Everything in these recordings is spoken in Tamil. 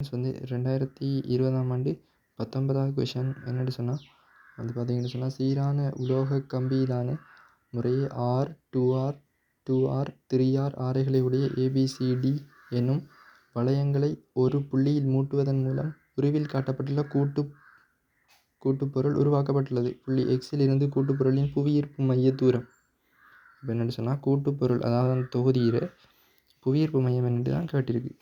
வந்து ரெண்டாயிரத்தி இருபதாம் ஆண்டு பத்தொன்பதாவது கொஷின் என்னென்னு சொன்னால் வந்து பார்த்தீங்கன்னு சொன்னால் சீரான உலோக கம்பியிலான முறையே R two R two R three R ஆரைகளை உடைய ஏபிசிடி என்னும் வளையங்களை ஒரு புள்ளியில் மூட்டுவதன் மூலம் உருவில் காட்டப்பட்டுள்ள கூட்டு கூட்டுப்பொருள் உருவாக்கப்பட்டுள்ளது. புள்ளி எக்ஸில் இருந்து கூட்டுப்பொருளின் புவியீர்ப்பு மைய தூரம். இப்போ என்னென்னு சொன்னால் கூட்டுப்பொருள் அதாவது அந்த தொகுதியில் புவியீர்ப்பு மையம் என்று தான் கேட்டிருக்கு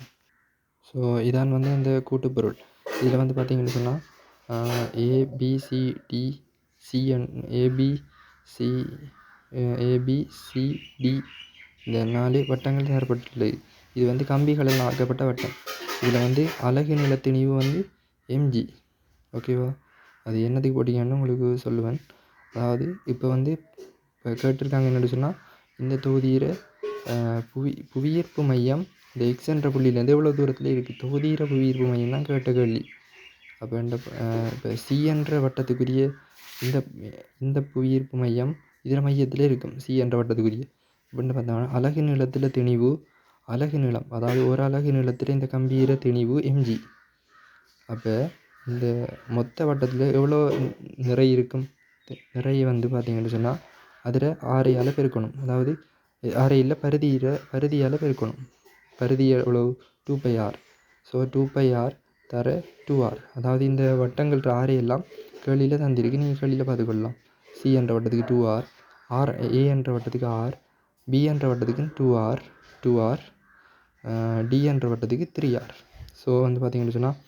ஸோ இதான் வந்து அந்த கூட்டுப்பொருள் இதில் வந்து பார்த்தீங்கன்னு சொன்னால் ஏபிசிடி சிஎன் ஏபிசி ஏபிசிடி இந்த நாலு வட்டங்கள் ஏற்பட்டுள்ளது இது வந்து கம்பிகளால் ஆக்கப்பட்ட வட்டம். இதில் வந்து அழகு நிலத்திணிவு வந்து எம்ஜி ஓகேவா அது என்னத்துக்கு போட்டிங்கன்னு உங்களுக்கு சொல்லுவேன். அதாவது இப்போ வந்து இப்போ கேட்டிருக்காங்க என்னென்னு சொன்னால் இந்த தொகுதியில் புவி புவியீர்ப்பு மையம் இந்த எக்ஸ் என்ற புள்ளியிலேருந்து எவ்வளோ தூரத்தில் இருக்குது தொகுதியிற புவியீர்ப்பு மையம் தான் கேட்ட கேள்வி. அப்போ இந்த இப்போ சி என்ற வட்டத்துக்குரிய இந்த இந்த புவியீர்ப்பு மையம் இதில் மையத்தில் இருக்கும். சி என்ற வட்டத்துக்குரிய. இப்படின்னு பார்த்தோம்னா அலகு நிலத்தில் திணிவு அலகு நீளம் அதாவது ஒரு அலகு நிலத்தில் இந்த கம்பீர திணிவு எம்ஜி அப்போ இந்த மொத்த வட்டத்தில் எவ்வளோ நிறை இருக்கும்? நிறைய வந்து பார்த்தீங்கன்னு சொன்னால் அதில் ஆறையால் பெருக்கணும். அதாவது ஆரையில் பருதியில் பருதியால் பெருக்கணும். பருதி எவ்வளவு? Two pi R so two pi R தர டூ ஆர் அதாவது இந்த வட்டங்கள் ஆரையெல்லாம் கேள்வியில் தந்திருக்கு. நீங்கள் கேள்வியில் பார்த்துக்கொள்ளலாம். சி என்ற வட்டத்துக்கு டூ ஆர் ஆர் ஏ என்ற வட்டத்துக்கு ஆர் பி என்ற வட்டத்துக்கு two R two R D என்ற வட்டத்துக்கு த்ரீ ஆர் ஸோ வந்து பார்த்திங்கன்னு சொன்னால்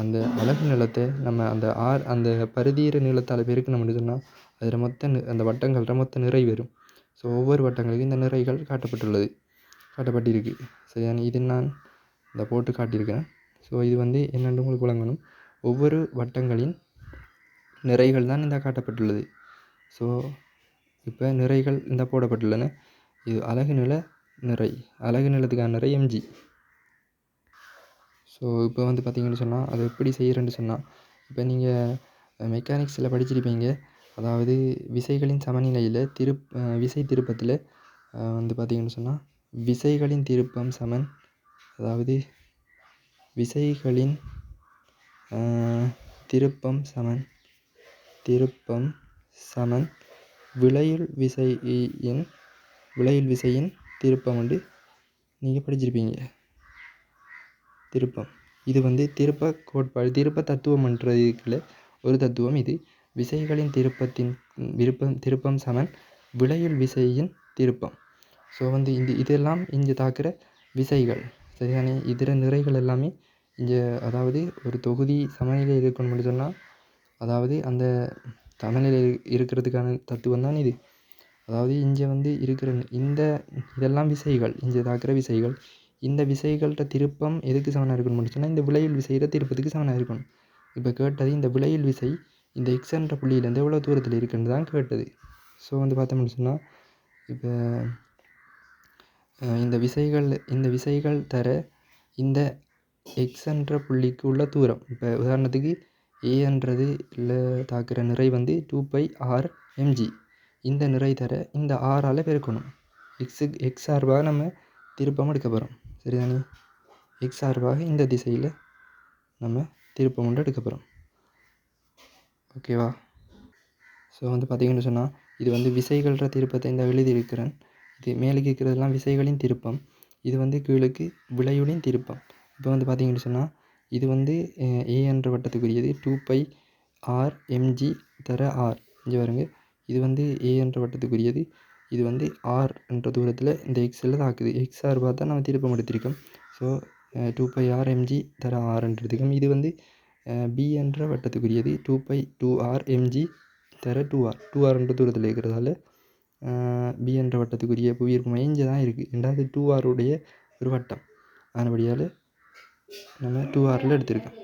அந்த அலகு நிலத்தை நம்ம அந்த ஆர் அந்த பரிதீர நீளத்தால் நம்ம சொன்னால் அதில் மொத்த அந்த வட்டங்கள்கிட்ட மொத்த நிறை வரும். ஸோ ஒவ்வொரு வட்டங்களுக்கும் இந்த நிறைகள் காட்டப்பட்டுள்ளது. காட்டப்பட்டிருக்கு. சரியான இது நான் இந்த போட்டு காட்டியிருக்கிறேன். ஸோ இது வந்து என்னென்று உங்களுக்கு விளங்கணும் ஒவ்வொரு வட்டங்களின் நிறைகள் தான் இந்த காட்டப்பட்டுள்ளது. ஸோ இப்போ நிறைகள் இந்த போடப்பட்டுள்ளன. இது அழகு நில நிறை. அழகு நிலத்துக்கான நிறை எம்ஜி ஸோ இப்போ வந்து பார்த்தீங்கன்னு சொன்னால் அதை எப்படி செய்கிறேன்னு சொன்னால் இப்போ நீங்கள் மெக்கானிக்ஸில் படிச்சிருப்பீங்க. அதாவது விசைகளின் சமநிலையில் திருப் விசை திருப்பத்தில் வந்து பார்த்தீங்கன்னு சொன்னால் விசைகளின் திருப்பம் சமன். அதாவது விசைகளின் திருப்பம் சமன். திருப்பம் சமன். விளையுள் விசையின் விளையுள் விசையின் திருப்பம் வந்து நீங்கள் படிச்சிருப்பீங்க. திருப்பம். இது வந்து திருப்ப கோட்பாடு திருப்ப தத்துவம்ன்றதுக்குள்ள ஒரு தத்துவம் இது. விசைகளின் திருப்பத்தின் விருப்பம் திருப்பம் சமன். விளையுள் விசையின் திருப்பம். ஸோ வந்து இந்த இதெல்லாம் இங்கே தாக்குற விசைகள் சரிதானே? இதர நிறைகள் எல்லாமே இங்கே அதாவது ஒரு தொகுதி சமநிலை மட்டும் சொன்னால் அதாவது அந்த சமநிலை இருக்கிறதுக்கான தத்துவம் தான் இது. அதாவது இங்கே வந்து இருக்கிற இந்த இதெல்லாம் விசைகள் இங்கே தாக்குற விசைகள் இந்த விசைகள்கிட்ட திருப்பம் எதுக்கு சமனாக இருக்கணும்னு சொன்னால் இந்த விளையுள் விசையில் திருப்பத்துக்கு சமனாக இருக்கணும். இப்போ கேட்டது இந்த விளையுள் விசை இந்த எக்ஸ் புள்ளியிலேருந்து எவ்வளோ தூரத்தில் இருக்குன்னு தான் கேட்டது. ஸோ வந்து பார்த்தோம்னு சொன்னால் இப்போ இந்த விசைகள் இந்த விசைகள் தர இந்த எக்ஸ் என்ற புள்ளிக்கு உள்ள தூரம். இப்போ உதாரணத்துக்கு ஏன்றது இல்லை தாக்குற நிறை வந்து டூ பை ஆர் எம்ஜி இந்த நிறை தர இந்த ஆறால் பெருக்கணும். எக்ஸுக்கு எக்ஸ் சார்பாக நம்ம திருப்பம் எடுக்க போகிறோம் சரிதானே? எக்ஸ் சார்பாக இந்த திசையில் நம்ம திருப்பம் கொண்டு எடுக்க போகிறோம் ஓகேவா ஸோ வந்து பார்த்திங்கன்னு சொன்னால் இது வந்து விசைகள்ற திருப்பத்தை இந்த எழுதியிருக்கிறேன். மேலுக்கு இருக்கிறதெல்லாம் விசைகளின் திருப்பம். இது வந்து கீழுக்கு விளையுளின் திருப்பம். இப்போ வந்து பார்த்தீங்கன்னு சொன்னால் இது வந்து ஏ என்ற வட்டத்துக்குரியது. டூ பை ஆர் எம்ஜி தர ஆர் இங்கே பாருங்க. இது வந்து ஏ என்ற வட்டத்துக்குரியது. இது வந்து ஆர் என்ற தூரத்தில் இந்த எக்ஸில் தாக்குது. எக்ஸ் ஆர் பார்த்தா நம்ம திருப்பம் எடுத்திருக்கோம். So two pi R MG தர ஆர்ன்றதுக்கும் இது வந்து பி என்ற வட்டத்துக்குரியது. Two pi two R MG தர டூ ஆர் டூ ஆர் என்ற தூரத்தில் இருக்கிறதால பி என்ற வட்டத்துக்குரிய புவியீர்ப்பு மையம் தான் இருக்குது ரெண்டாவது டூ ஆருடைய ஒரு வட்டம். ஆனபடியால் நம்ம டூ ஆரில் எடுத்திருக்கோம்.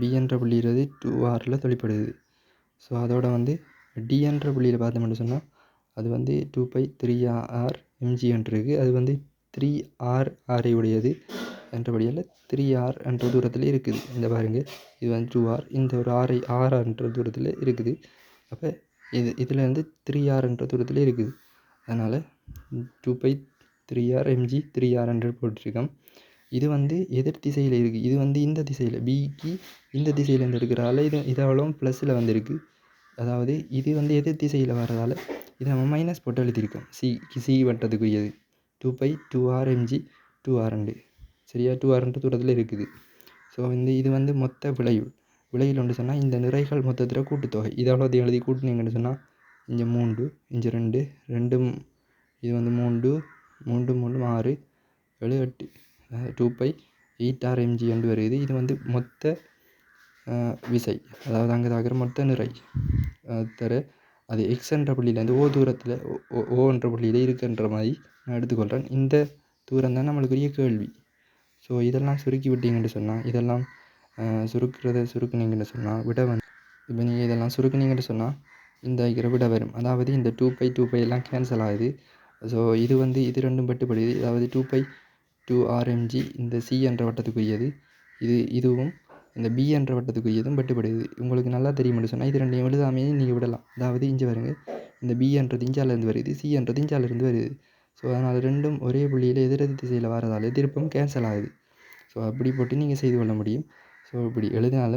பி என்ற புள்ளிகிறது டூ ஆரில் தொழிற்படுது ஸோ அதோட வந்து டி என்ற புள்ளியில் பார்த்தோம்னு சொன்னால் அது வந்து two pi three R MG இருக்குது அது வந்து த்ரீ ஆர் ஆரை உடையது. என்றபடியால் த்ரீ ஆர் என்ற தூரத்தில் இருக்குது. இந்த பாருங்கள் இது வந்து டூ ஆர் இந்த ஒரு ஆரை ஆர் என்ற தூரத்தில் இருக்குது. அப்போ இது இதில் வந்து த்ரீ ஆர் என்ற தூரத்தில் இருக்குது. அதனால் two pi three R MG three R hundred போட்டிருக்கோம். இது வந்து எதிர் திசையில் இருக்குது இது வந்து இந்த திசையில் பிக்கு இந்த திசையிலேருந்து எடுக்கிறதால இது இது ப்ளஸ்ஸில் ப்ளஸில் வந்திருக்கு. அதாவது இது வந்து எதிர் திசையில் வர்றதால இதை நம்ம மைனஸ் போட்டு எழுதியிருக்கோம். C C வட்டத்துக்குரியது. Two pi two R MG two R ரெண்டு. சரியா? டூ ஆர் ரெண்டு தூரத்தில் இருக்குது. ஸோ வந்து இது வந்து மொத்த விளைவு. விலையில் ஒன்று சொன்னால் இந்த நிறைகள் மொத்தத்தில் கூட்டுத்தொகை. இதை அவ்வளோத்தையும் எழுதி கூட்டினீங்கன்னு சொன்னால் இங்கே மூன்று இங்கே ரெண்டு ரெண்டும் இது வந்து மூன்று மூன்று மூணு ஆறு ஏழு எட்டு two pi eight R MG என்று வருது இது வந்து மொத்த விசை. அதாவது அங்கே தாக்குற மொத்த நிறை. தர அது எக்ஸ் என்ற புள்ளியிலேருந்து ஓ தூரத்தில் ஓ ஓ என்ற புள்ளியில் இருக்குன்ற மாதிரி நான் எடுத்துக்கொள்கிறேன். இந்த தூரம் தான் நம்மளுக்குரிய கேள்வி. ஸோ இதெல்லாம் சுருக்கி விட்டீங்கன்னு சொன்னால் இதெல்லாம் சுருக்குறத சுருக்குனீங்கன்னு சொன்னால் விட வந்து இப்போ நீங்கள் இதெல்லாம் சுருக்குனீங்கன்னு சொன்னால் இந்த விடை வரும். அதாவது இந்த டூ பை டூ பை எல்லாம் கேன்சல் ஆகுது. ஸோ இது வந்து இது ரெண்டும் பட்டுப்படுது. அதாவது two pi two R M G இந்த சி என்ற வட்டத்துக்குரியது. இது இதுவும் இந்த பி என்ற வட்டத்துக்குரியதும் பட்டுப்படுது. உங்களுக்கு நல்லா தெரியும்னு சொன்னால் இது ரெண்டையும் எழுதாமையே நீங்கள் விடலாம். அதாவது இஞ்சி வருங்க இந்த பி என்றது இஞ்சாலேருந்து வருது சி என்றது இஞ்சாலேருந்து வருது. ஸோ அதனால் ரெண்டும் ஒரே புள்ளியில் எதிரெதிர் திசையில் வரதால் திருப்பம் கேன்சல் ஆகுது. ஸோ அப்படி போட்டு நீங்கள் செய்து கொள்ள முடியும். ஸோ இப்படி எழுதினாலும்